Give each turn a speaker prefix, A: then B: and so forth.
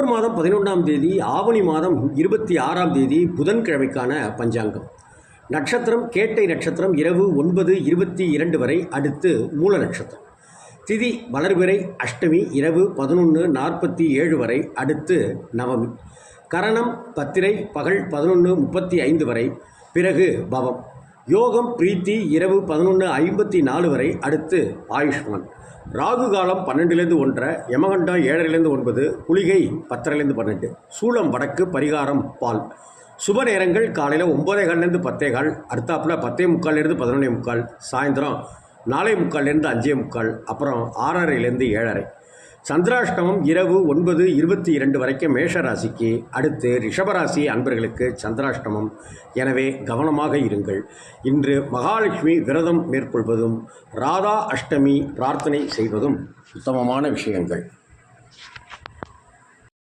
A: October மாதம் பதினொன்றாம் தேதி ஆவணி மாதம் இருபத்தி ஆறாம் தேதி புதன்கிழமைக்கான பஞ்சாங்கம். நட்சத்திரம் கேட்டை நட்சத்திரம் இரவு ஒன்பது இருபத்தி இரண்டு வரை அடுத்து மூல நட்சத்திரம். திதி வளர்பிறை அஷ்டமி இரவு பதினொன்று நாற்பத்தி ஏழு வரை அடுத்து நவமி. கரணம் பத்திரை பகல் பதினொன்று முப்பத்தி ஐந்து வரை பிறகு பவம். யோகம் பிரீத்தி இரவு பதினொன்று ஐம்பத்தி நாலு வரை அடுத்து ஆயுஷ்மான். ராகு காலம் பன்னெண்டுலேருந்து ஒன்றரை யமகண்டம் ஏழரைலேருந்து ஒன்பது குளிகை பத்தரைலேருந்து பன்னெண்டு சூளம் வடக்கு பரிகாரம் பால். சுப நேரங்கள் காலையில் ஒம்பதே கால்லேருந்து பத்தே கால் அடுத்தாப்புல பத்தே முக்கால்லேருந்து பதினொன்னே முக்கால் சாயந்தரம் நாலே முக்கால்லேருந்து அஞ்சே முக்கால் அப்புறம் ஆறரைலேருந்து ஏழரை. சந்திராஷ்டமம் இரவு ஒன்பது இருபத்தி இரண்டு வரைக்கும் மேஷ ராசிக்கு அடுத்து ரிஷபராசி அன்பர்களுக்கு சந்திராஷ்டமம். எனவே கவனமாக இருங்கள். இன்று மகாலட்சுமி விரதம் மேற்கொள்வதும் ராதா அஷ்டமி பிரார்த்தனை செய்வதும் உத்தமமான விஷயங்கள்.